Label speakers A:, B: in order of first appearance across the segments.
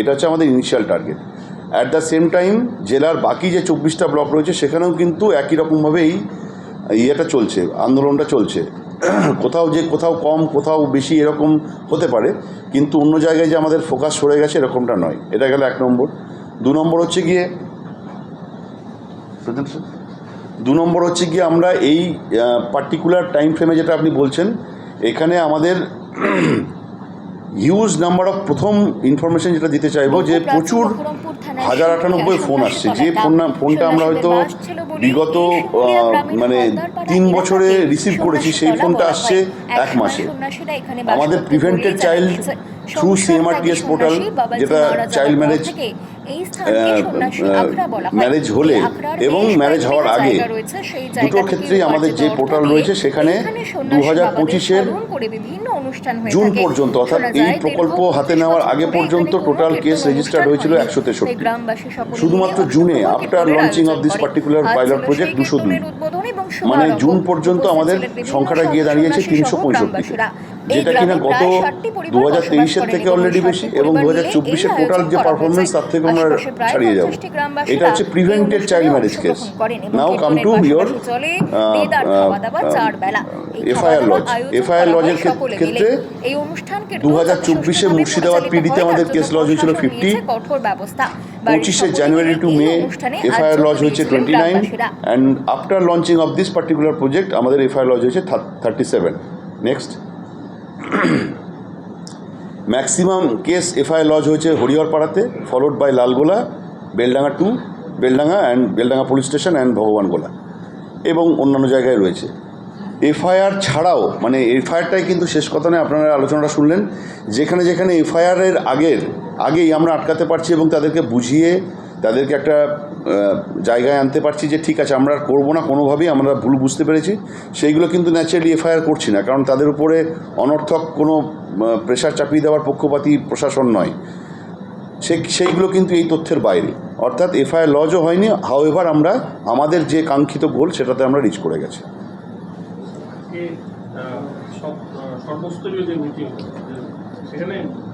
A: এটা হচ্ছে আমাদের initial target at the same time জেলার বাকি যে চব্বিশটা ব্লক রয়েছে, সেখানেও কিন্তু একই রকমভাবে এই ইয়েটা চলছে, আন্দোলনটা চলছে। কোথাও যে কোথাও কম, কোথাও বেশি এরকম হতে পারে, কিন্তু অন্য জায়গায় যে আমাদের ফোকাস সরে গেছে, এরকমটা নয়। এটা গেল এক নম্বর। দু নম্বর হচ্ছে গিয়ে দু নম্বর হচ্ছে গিয়ে আমরা এই পার্টিকুলার টাইম ফ্রেমে যেটা আপনি বলছেন, এখানে আমাদের হিউজ নাম্বার অফ প্রথম ইনফরমেশন যেটা দিতে চাইব যে প্রচুর হাজার আটানব্বই ফোন আসছে যে ফোন না ফোনটা আমরা হয়তো বিগত মানে তিন বছরে রিসিভ করেছি সেই ফোনটা আসছে এক মাসে। আমাদের prevented child through CMRTS portal যেটা চাইল্ড ম্যারেজ ম্যারেজ হলে এবং ম্যারেজ হওয়ার আগে দুটো ক্ষেত্রেই আমাদের যে পোর্টাল রয়েছে সেখানে দু হাজার পঁচিশের জুন পর্যন্ত অর্থাৎ এই প্রকল্প হাতে নেওয়ার আগে পর্যন্ত টোটাল কেস রেজিস্টার্ড হয়েছিল একশো তেষট্টি। শুধুমাত্র জুনে after launching of this particular pilot project দুশো দুই মানে জুন পর্যন্ত আমাদের সংখ্যাটা গিয়ে দাঁড়িয়েছে তিনশো পঁয়ষট্টিতে যেটা কিনা গত দু হাজার তেইশের থেকে অলরেডি বেশি এবং দু হাজার চব্বিশের টোটাল যে পারফরমেন্স তার থেকে আমরা ছাড়িয়ে যাব। এটা হচ্ছে prevented child marriage case now come to your FIR lodge FIR লজের ক্ষেত্রে
B: এই অনুষ্ঠানকে
A: দু হাজার চব্বিশে মুর্শিদাবাদ পিডিতে আমাদের কেস লজ হয়েছিল ফিফটি পঁচিশে January to May FIR lodge হয়েছে twenty nine and after launching of this particular project আমাদের এফআইআর লজ হয়েছে thirty seven next maximum case FIR lodge হয়েছে হরিহরপাড়াতে followed by Lalgola, Beldanga to Beldanga and Beldanga police station and Bhagwangola এবং অন্যান্য জায়গায় রয়েছে। FIR ছাড়াও মানে এফআইআরটাই কিন্তু শেষ কথা নয়, আপনারা আলোচনাটা শুনলেন, যেখানে যেখানে এফআইআরের আগের, আগেই আমরা আটকাতে পারছি এবং তাদেরকে বুঝিয়ে, তাদেরকে একটা জায়গায় আনতে পারছি যে ঠিক আছে, আমরা আর করব না, কোনোভাবেই আমরা ভুল বুঝতে পেরেছি। সেইগুলো কিন্তু ন্যাচারালি এফআইআর করছি না, কারণ তাদের উপরে অনর্থক কোনো প্রেশার চাপিয়ে দেওয়ার পক্ষপাতি প্রশাসন নয়। সে, সেইগুলো কিন্তু এই তথ্যের বাইরে। অর্থাৎ এফআইআর লজও হয়নি হাউ এভার আমরা আমাদের যে কাঙ্ক্ষিত গোল সেটাতে আমরা রিচ করে গেছি।
C: সর্বস্তরীয়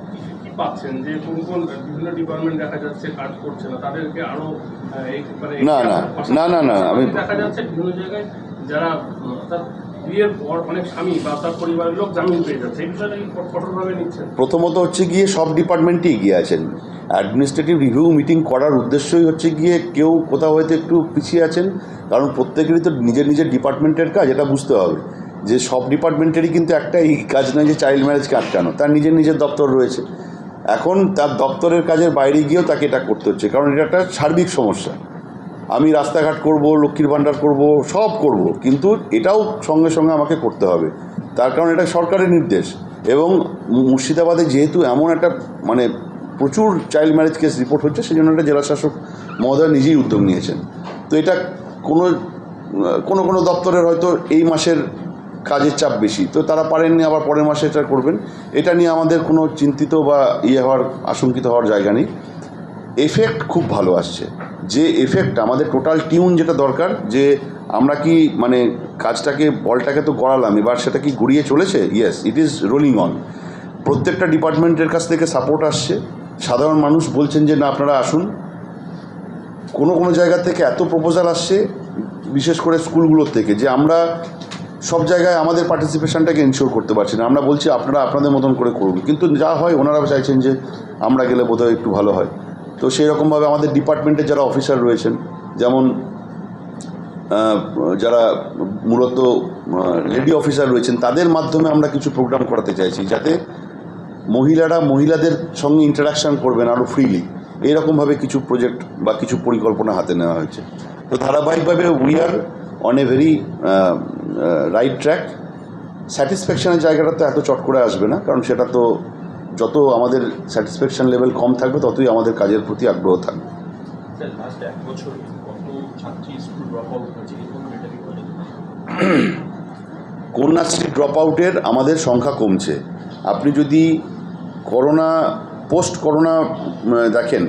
C: কি- পাচ্ছেন? যে কোন কোন বিভিন্ন ডিপার্টমেন্ট দেখা যাচ্ছে কাজ করছে না তাদেরকে আরও মানে
A: না, না, না, না, না, আমি-
C: দেখা যাচ্ছে বিভিন্ন জায়গায় যারা বিয়ের পর অনেক স্বামী বা তার পরিবারের লোক জামিন পেয়ে যাচ্ছে। এই বিষয়টা কঠোরভাবে নিচ্ছেন?
A: প্রথমত হচ্ছে গিয়ে সব ডিপার্টমেন্টেই এগিয়ে আছেন। অ্যাডমিনিস্ট্রেটিভ রিভিউ মিটিং করার উদ্দেশ্যই হচ্ছে গিয়ে কেউ কোথাও হয়তো একটু পিছিয়ে আছেন কারণ প্রত্যেকেরই তো নিজের নিজের ডিপার্টমেন্টের কাজ এটা বুঝতে হবে। যে সব ডিপার্টমেন্টেরই কিন্তু একটাই কাজ নয় যে চাইল্ড ম্যারেজকে আটকানো, তার নিজের নিজের দপ্তর রয়েছে। এখন তার দপ্তরের কাজের বাইরে গিয়েও তাকে এটা করতে হচ্ছে, কারণ এটা একটা সার্বিক সমস্যা। আমি রাস্তাঘাট করব, লক্ষ্মীর ভাণ্ডার করব, সব করব, কিন্তু এটাও সঙ্গে সঙ্গে আমাকে করতে হবে। তার কারণ এটা সরকারের নির্দেশ এবং মুর্শিদাবাদে যেহেতু এমন একটা মানে প্রচুর চাইল্ড ম্যারেজ কেস রিপোর্ট হচ্ছে সেই জন্য একটা জেলাশাসক মহোদয় নিজেই উদ্যোগ নিয়েছেন। তো এটা কোনো কোনো কোনো দপ্তরের হয়তো এই মাসের কাজের চাপ বেশি। তো তারা পারেননি, আবার পরের মাসে এটা করবেন। এটা নিয়ে আমাদের কোনো চিন্তিত বা ইয়ে হওয়ার, আশঙ্কিত হওয়ার জায়গা নেই। এফেক্ট খুব ভালো আসছে। যে এফেক্ট, আমাদের টোটাল টিউন যেটা দরকার, যে আমরা কি মানে কাজটাকে, বলটাকে তো গড়ালাম, এবার সেটা কি গড়িয়ে চলেছে? Yes it is rolling on প্রত্যেকটা ডিপার্টমেন্টের কাছ থেকে সাপোর্ট আসছে। সাধারণ মানুষ বলছেন যে, না, আপনারা আসুন। কোনো কোনো জায়গা থেকে এত প্রপোজাল আসছে, বিশেষ করে স্কুলগুলোর থেকে, যে আমরা সব জায়গায় আমাদের পার্টিসিপেশনটাকে এনশিওর করতে পারছি না। আমরা বলছি, আপনারা আপনাদের মতন করে করুন। কিন্তু যা হয় ওনারা চাইছেন যে আমরা গেলে বোধহয় একটু ভালো হয়। তো সেই রকমভাবে আমাদের ডিপার্টমেন্টের যারা অফিসার রয়েছেন, যেমন যারা মূলত লেডি অফিসার রয়েছেন, তাদের মাধ্যমে আমরা কিছু প্রোগ্রাম করাতে চাইছি, যাতে মহিলারা মহিলাদের সঙ্গে ইন্টারাকশান করবেন আরও ফ্রিলি এইরকমভাবে কিছু প্রজেক্ট বা কিছু পরিকল্পনা হাতে নেওয়া হয়েছে। তো ধারাবাহিকভাবে we are on a very right track স্যাটিসফ্যাকশনের জায়গাটা তো এত চট করে আসবে না কারণ সেটা তো যত আমাদের স্যাটিসফ্যাকশন লেভেল কম থাকবে ততই আমাদের কাজের প্রতি আগ্রহ থাকবে। কন্যাশ্রী ড্রপ আউটের আমাদের সংখ্যা কমছে। আপনি যদি করোনা পোস্ট করোনা দেখেন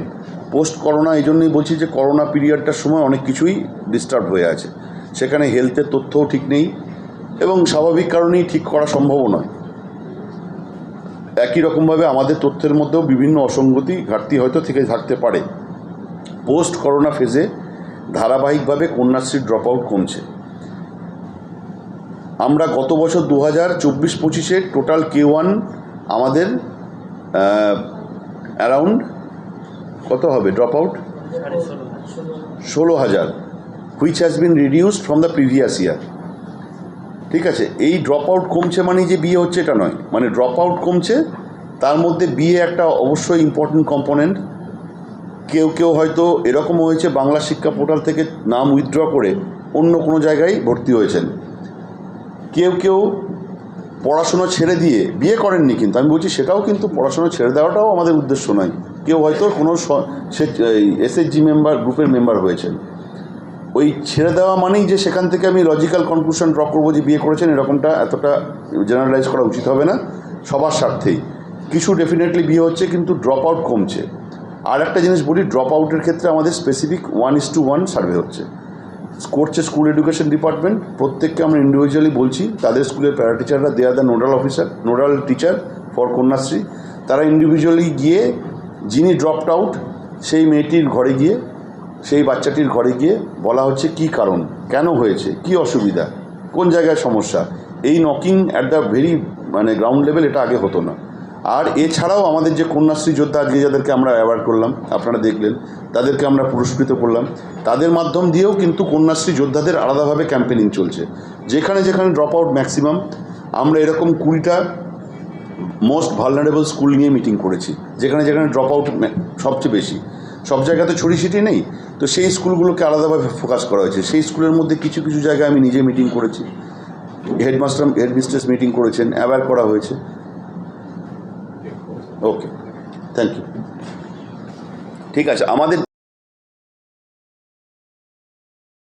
A: পোস্ট করোনা এই জন্যই বলছি যে করোনা পিরিয়ডটার সময় অনেক কিছুই ডিস্টার্ব হয়ে আছে। সেখানে হেলথের তথ্যও ঠিক নেই এবং স্বাভাবিক কারণেই ঠিক করা সম্ভবও নয়। একই রকমভাবে আমাদের তথ্যের মধ্যেও বিভিন্ন অসঙ্গতি ঘাটতি হয়তো থেকে থাকতে পারে। পোস্ট করোনা ফেজে ধারাবাহিকভাবে কন্যাশ্রীর ড্রপ আউট কমছে। আমরা গত বছর দু হাজার চব্বিশ পঁচিশে টোটাল কে ওয়ান আমাদের অ্যারাউন্ড কত হবে ড্রপ আউট ষোলো হাজার। Which has been reduced from the previous year ঠিক আছে? এই ড্রপ আউট কমছে মানে যে বিয়ে হচ্ছে এটা নয়। মানে ড্রপ আউট কমছে, তার মধ্যে বিয়ে একটা অবশ্যই ইম্পর্টেন্ট কম্পোনেন্ট কেউ কেউ হয়তো এরকম হয়েছে বাংলা শিক্ষা পোর্টাল থেকে নাম উইথড্র করে অন্য কোনো জায়গায় ভর্তি হয়েছেন। কেউ কেউ পড়াশুনো ছেড়ে দিয়ে বিয়ে করেননি কিন্তু, আমি বলছি সেটাও কিন্তু পড়াশুনো ছেড়ে দেওয়াটাও আমাদের উদ্দেশ্য নয়। কেউ হয়তো কোনো এসএইচজি মেম্বার গ্রুপের মেম্বার হয়েছেন। ওই ছেড়ে দেওয়া মানেই যে সেখান থেকে আমি লজিক্যাল কনক্লুশন ড্র করব যে বিয়ে করেছেন, এরকমটা এতটা জেনারেলাইজ করা উচিত হবে না। সবার স্বার্থেই। কিছু ডেফিনেটলি বিয়ে হচ্ছে, কিন্তু ড্রপ আউট কমছে। আর একটা জিনিস বলি ড্রপ আউটের ক্ষেত্রে আমাদের specific one is to one survey হচ্ছে। করছে স্কুল এডুকেশন ডিপার্টমেন্ট প্রত্যেককে আমরা ইন্ডিভিজুয়ালি বলছি, তাদের স্কুলের প্যারা টিচাররা দেয়া the nodal officer nodal teacher for Kanyashree. তারা ইন্ডিভিজুয়ালি গিয়ে, যিনি ড্রপড আউট সেই মেয়েটির ঘরে গিয়ে সেই বাচ্চাটির ঘরে গিয়ে বলা হচ্ছে, কি কারণ? কেন হয়েছে? কি অসুবিধা? কোন জায়গায় সমস্যা? এই নকিং অ্যাট দ্য ভেরি মানে গ্রাউন্ড লেভেল এটা আগে হতো না। আর এছাড়াও আমাদের যে কন্যাশ্রী যোদ্ধা আজকে যাদেরকে আমরা অ্যাওয়ার্ড করলাম, আপনারা দেখলেন, তাদেরকে আমরা পুরস্কৃত করলাম। তাদের মাধ্যম দিয়েও কিন্তু কন্যাশ্রী যোদ্ধাদের আলাদাভাবে ক্যাম্পেনিং চলছে। যেখানে যেখানে ড্রপ আউট ম্যাক্সিমাম আমরা এরকম কুড়িটা মোস্ট ভালনারেবল স্কুল নিয়ে মিটিং করেছি। যেখানে যেখানে ড্রপ আউট সবচেয়ে বেশি। সব জায়গাতে ছড়ি ছিটি নেই। তো সেই স্কুলগুলোকে আলাদাভাবে ফোকাস করা হয়েছে। সেই স্কুলের মধ্যে কিছু কিছু জায়গায় আমি নিজে মিটিং করেছি। হেডমাস্টার হেডমিস্ট্রেস মিটিং করেছেন। অ্যাওয়ার করা হয়েছে। ওকে থ্যাংক ইউ ঠিক আছে। আমাদের